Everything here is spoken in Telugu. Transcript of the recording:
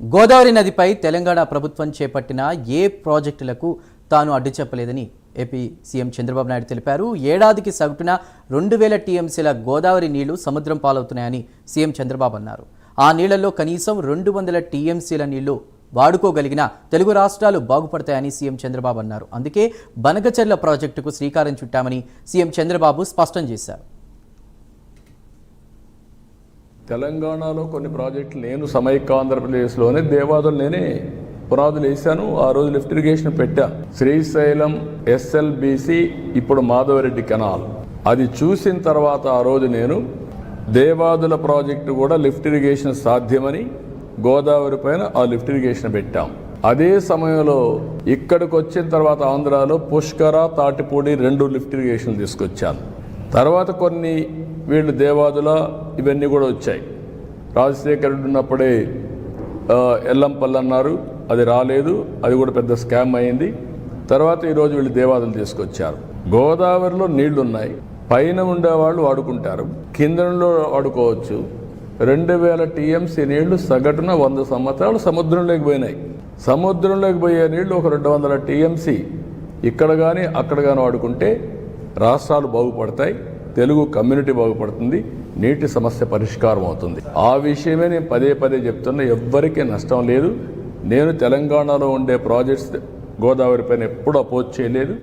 గోదావరి నదిపై తెలంగాణ ప్రభుత్వం చేపట్టిన ఏ ప్రాజెక్టులకు తాను అడ్డు చెప్పలేదని ఏపీ సీఎం చంద్రబాబు నాయుడు తెలిపారు. ఏడాదికి సగటున రెండు వేల టీఎంసీల గోదావరి నీళ్ళు సముద్రం పాలవుతున్నాయని సీఎం చంద్రబాబు అన్నారు. ఆ నీళ్ళలో కనీసం రెండు వందల టీఎంసీల నీళ్ళు వాడుకోగలిగిన తెలుగు రాష్ట్రాలు బాగుపడతాయని సీఎం చంద్రబాబు అన్నారు. అందుకే బనగచర్ల ప్రాజెక్టుకు శ్రీకారం చుట్టామని సీఎం చంద్రబాబు స్పష్టం చేశారు. తెలంగాణలో కొన్ని ప్రాజెక్టులు నేను సమైక్య ఆంధ్రప్రదేశ్లోనే దేవాదులు నేనే పునాదులు వేశాను ఆ రోజు లిఫ్ట్ ఇరిగేషన్ పెట్టా. శ్రీశైలం ఎస్ఎల్బిసి ఇప్పుడు మాధవరెడ్డి కెనాల్. అది చూసిన తర్వాత ఆ రోజు నేను దేవాదుల ప్రాజెక్టు కూడా లిఫ్ట్ ఇరిగేషన్ సాధ్యమని గోదావరి పైన ఆ లిఫ్ట్ ఇరిగేషన్ పెట్టాం. అదే సమయంలో ఇక్కడికి వచ్చిన తర్వాత ఆంధ్రాలో పుష్కర తాటిపూడి రెండు లిఫ్ట్ ఇరిగేషన్ తీసుకొచ్చాను. తర్వాత కొన్ని వీళ్ళు దేవాదుల ఇవన్నీ కూడా వచ్చాయి. రాజశేఖరుడు ఉన్నప్పుడే ఆ, ఎల్లంపల్లి అన్నారు అది రాలేదు అది కూడా పెద్ద స్కామ్ అయింది. తర్వాత ఈరోజు వీళ్ళు దేవాదులు తీసుకొచ్చారు. గోదావరిలో నీళ్ళు ఉన్నాయి పైన ఉండేవాళ్ళు వాడుకుంటారు కిందలో వాడుకోవచ్చు. రెండు వేల టీఎంసీ నీళ్ళు సగటున వంద సంవత్సరాలు సముద్రంలోకి పోయినాయి. సముద్రంలోకి పోయే నీళ్ళు ఒక రెండు వందల టీఎంసీ. ఇక్కడ కానీ అక్కడ కానీ వాడుకుంటే రాష్ట్రాలు బాగుపడతాయి. తెలుగు కమ్యూనిటీ బాగుపడుతుంది నీటి సమస్య పరిష్కారం అవుతుంది. ఆ విషయమే నేను పదే పదే చెప్తున్నా ఎవ్వరికీ నష్టం లేదు. నేను తెలంగాణలో ఉండే ప్రాజెక్ట్స్ గోదావరి పైన ఎప్పుడు అపోజ్ చేయలేదు.